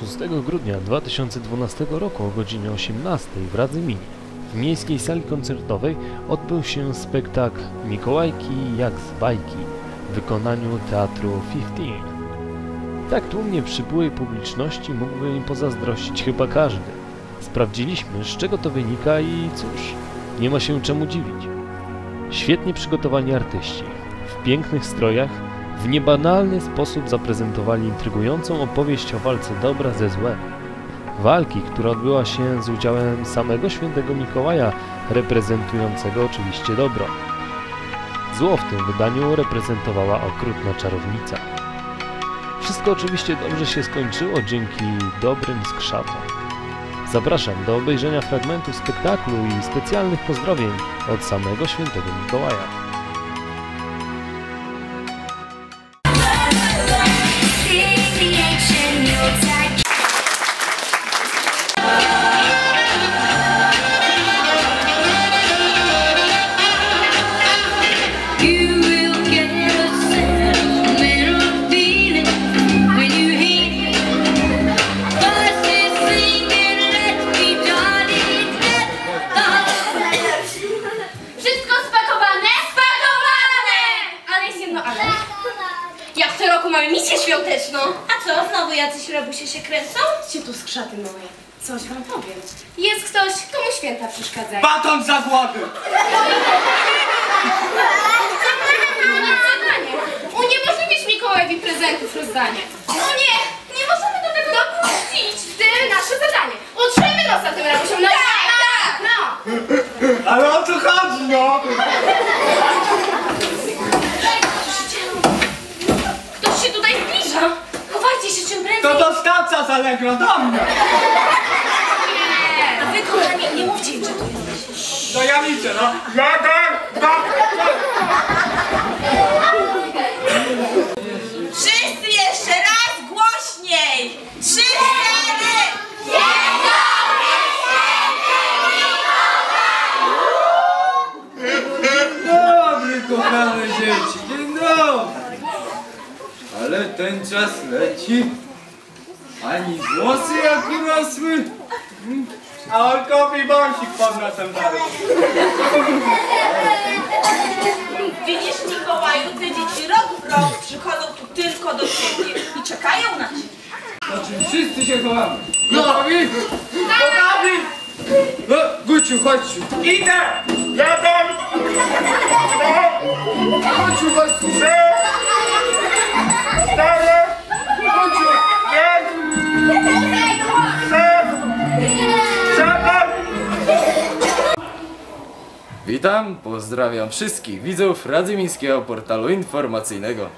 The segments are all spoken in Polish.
6 grudnia 2012 roku o godzinie 18 w Radzyminie w miejskiej sali koncertowej odbył się spektakl Mikołajki jak z bajki w wykonaniu teatru 15. Tak tłumnie przybyłej publiczności mógłby im pozazdrościć chyba każdy. Sprawdziliśmy, z czego to wynika i cóż, nie ma się czemu dziwić. Świetnie przygotowani artyści, w pięknych strojach, w niebanalny sposób zaprezentowali intrygującą opowieść o walce dobra ze złem. Walki, która odbyła się z udziałem samego świętego Mikołaja, reprezentującego oczywiście dobro. Zło w tym wydaniu reprezentowała okrutna czarownica. Wszystko oczywiście dobrze się skończyło dzięki dobrym skrzatom. Zapraszam do obejrzenia fragmentu spektaklu i specjalnych pozdrowień od samego świętego Mikołaja. Misję świąteczną. A co, znowu jacyś rabusie się kręcą? Gdzie tu skrzaty moje? Coś wam powiem. Jest ktoś, komu święta przeszkadzają. Baton zagłady! zadanie. Uniemożliwić Mikołajowi prezentów rozdanie. O nie! Nie możemy do tego dopuścić! W tym nasze zadanie. Utrzymmy nosa tym rabusiom. No tak, tak! No! Ale o co chodzi, no? Ktoś się tutaj zbliża. Chowajcie się czym prędzej. To z Allegro do mnie! A wy, kochani, nie mówcie im, że tu jesteś. To ja liczę, no. Jeden, dwa, Wszyscy jeszcze raz głośniej! Trzy, cztery! Dobry, kochane dzieci, dzień dobry. Ale ten czas leci. Ani włosy jak urosły. A on kopi bąsik pod nosem dalej. Widzisz, Mikołaju, te dzieci rok w rok przychodzą tu tylko do ciebie i czekają na ciebie. Znaczy wszyscy się chowamy. Gotowi? Gotowi! No, Guciu, chodź. Idę! Dwa, Guciu, chodź. Witam, pozdrawiam wszystkich widzów Radzymińskiego Portalu Informacyjnego.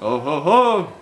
Ho, ho, ho!